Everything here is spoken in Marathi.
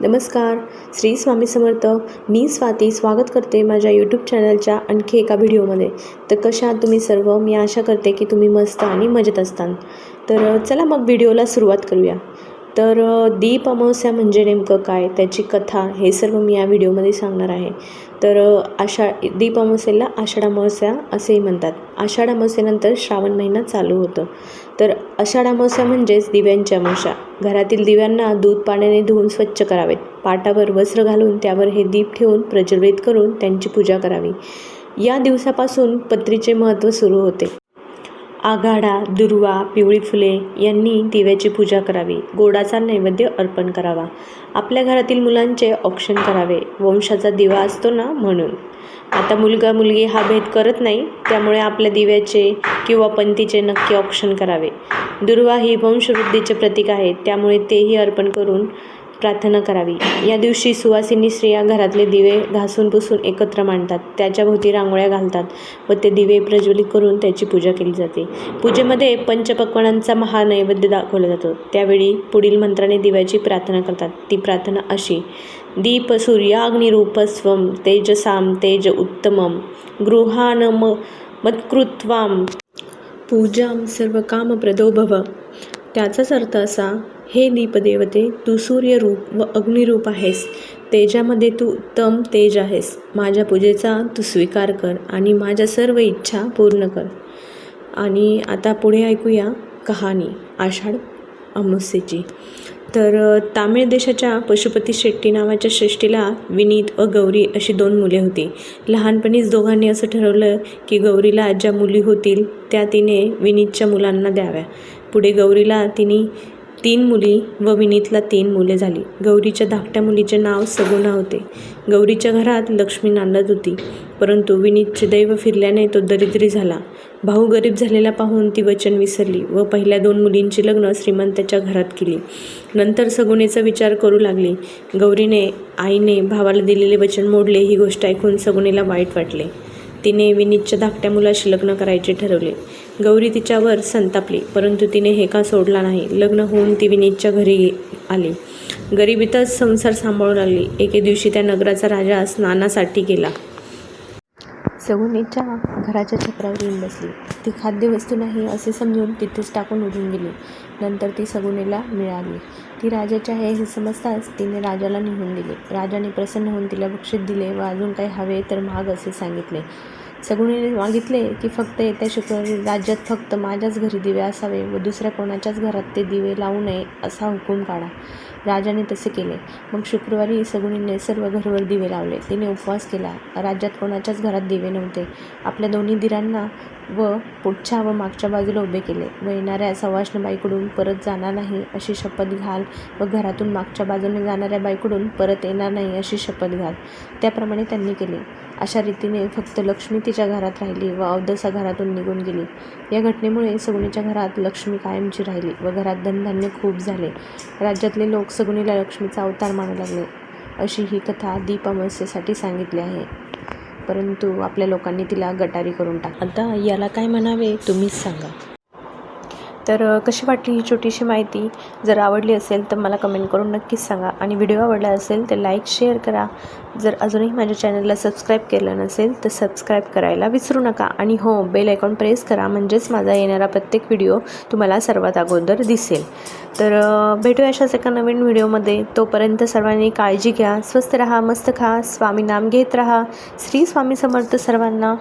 नमस्कार. श्री स्वामी समर्थ. मी स्वाती स्वागत करते माझ्या यूट्यूब चॅनलच्या आणखी एका व्हिडिओमध्ये तर कशा आहात तुम्ही सर्व? मी आशा करते की तुम्ही मस्त आणि मजेत असताल. तर चला मग व्हिडिओला सुरुवात करूया. तर दीप अमावस्या म्हणजे नेमकं काय? त्याची कथा हे सर्व मी या व्हिडिओमध्ये सांगणार आहे. तर आषा दीप अमावस्येला आषाढ अमावस्या असेही म्हणतात. आषाढ अमावस्येनंतर श्रावण महिना चालू होतो. तर आषाढ अमावस्या म्हणजेच दिव्यांची अमावस्या. घरातील दिव्यांना दूध पाण्याने धुवून स्वच्छ करावेत. पाटावर वस्त्र घालून त्यावर हे दीप ठेवून प्रज्वलित करून त्यांची पूजा करावी. या दिवसापासून पत्रीचे महत्त्व सुरू होते. आघाडा दुर्वा पिवळी फुले यांनी दिव्याची पूजा करावी. गोडाचा नैवेद्य अर्पण करावा. आपल्या घरातील मुलांचे औक्षण करावे. वंशाचा दिवा असतो ना म्हणून. आता मुलगा मुलगी हा भेद करत नाही त्यामुळे आपल्या दिव्याचे किंवा पंथीचे नक्की औक्षण करावे. दुर्वा ही वंशवृद्धीचे प्रतीक आहे. त्यामुळे तेही अर्पण करून प्रार्थना करावी. या दिवशी सुवासिनी स्त्रिया घरातले दिवे घासून पुसून एकत्र मांडतात. त्याच्या भोवती रांगोळ्या घालतात व ते दिवे प्रज्वलित करून त्याची पूजा केली जाते. पूजेमध्ये पंचपक्वानांचा महानैवेद्य दाखवला जातो. त्यावेळी पुढील मंत्राने दिव्याची प्रार्थना करतात. ती प्रार्थना अशी. दीप सूर्याग्निरूप स्वम तेजसाम तेज उत्तमम गृहानम मत्कृत्वाम पूजाम सर्व कामप्रदो भव त्याचाच अर्थ असा हे दीपदेवते तू सूर्यरूप व अग्निरूप आहेस. तेजामध्ये तू उत्तम तेज आहेस. माझ्या पूजेचा तू स्वीकार कर आणि माझ्या सर्व इच्छा पूर्ण कर. आणि आता पुढे ऐकूया कहाणी आषाढ अमावस्येची. तर तामिळ देशाच्या पशुपती शेट्टी नावाच्या श्रेष्ठीला विनीत व गौरी अशी दोन मुले होती. लहानपणीच दोघांनी असं ठरवलं की गौरीला ज्या मुली होतील त्या तिने विनीतच्या मुलांना द्याव्या. पुढे गौरीला तिने तीन मुली व विनीतला तीन मुले झाली. गौरीच्या धाकट्या मुलीचे नाव सगुणा होते. गौरीच्या घरात लक्ष्मी नांदत होती. परंतु विनीतचे दैव फिरल्याने तो दरिद्री झाला. भाऊ गरीब झालेला पाहून ती वचन विसरली व पहिल्या दोन मुलींची लग्न श्रीमंताच्या घरात केली. नंतर सगुणेचा विचार करू लागली. गौरीने आईने भावाला दिलेले वचन मोडले ही गोष्ट ऐकून सगुणेला वाईट वाटले. तिने विनीतच्या धाकट्या मुलाशी लग्न करायचे ठरवले. गौरी तिच्यावर संतापली परंतु तिने हे का सोडला नाही? लग्न होऊन ती विनीतच्या घरी आली. गरिबीतच संसार सांभाळू लागली. एके दिवशी त्या नगराचा राजा स्नानासाठी गेला. सगुनीच्या घराच्या छपरावर येऊन बसली. ती खाद्यवस्तू नाही असे समजून तिथेच टाकून उडून गेली. नंतर ती सगुनीला मिळाली. ती राजाची आहे हे समजताच तिने राजाला निघून दिले. राजाने प्रसन्न होऊन तिला बक्षीस दिले व अजून काही हवे तर महाग असे सांगितले. सगुणीने मागितले की फक्त येत्या शुक्रवारी राज्यात फक्त माझ्याच घरी दिवे असावे व दुसऱ्या कोणाच्याच घरात ते दिवे लावू नये असा हुकूम काढा. राजाने तसे केले. मग शुक्रवारी सगुणीने सर्व घरवर दिवे लावले. तिने उपवास केला. राज्यात कोणाच्याच घरात दिवे नव्हते. आपल्या दोन्ही दिरांना व पुढच्या व मागच्या बाजूला उभे केले व येणाऱ्या सवाष्ण बाईकडून परत जाणार नाही अशी शपथ घाल व घरातून मागच्या बाजूने जाणाऱ्या बाईकडून परत येणार नाही अशी शपथ घाल. त्याप्रमाणे त्यांनी केले. अशा रीतीने फक्त लक्ष्मी तिच्या घरात राहिली व अवदसा घरातून निघून गेली. या घटनेमुळे सगुणीच्या घरात लक्ष्मी कायमची राहिली व घरात धनधान्य खूप झाले. राज्यातले लोक सगुणीला लक्ष्मीचा अवतार मानू लागले अशी ही कथा दीप अमावस्येसाठी सांगितली आहे. परंतु आपल्या लोकांनी तिला गटारी करून टाक आता याला काय म्हणावे तुम्हीच सांगा. तर कशी वाटली ही छोटीशी माहिती? जर आवडली असेल तर मला कमेंट करून नक्कीच सांगा. आणि व्हिडिओ आवडला असेल तर लाईक शेअर करा. जर अजूनही माझ्या चॅनलला सबस्क्राईब केलं नसेल तर सबस्क्राईब करायला विसरू नका. आणि हो बेल आयकॉन प्रेस करा. म्हणजेच माझा येणारा प्रत्येक व्हिडिओ तुम्हाला सर्वात अगोदर दिसेल. तर भेटूया अशाच एका नवीन व्हिडिओमध्ये. तोपर्यंत सर्वांनी काळजी घ्या. स्वस्त राहा मस्त खा. स्वामी नाम घेत राहा. श्री स्वामी समर्थ सर्वांना.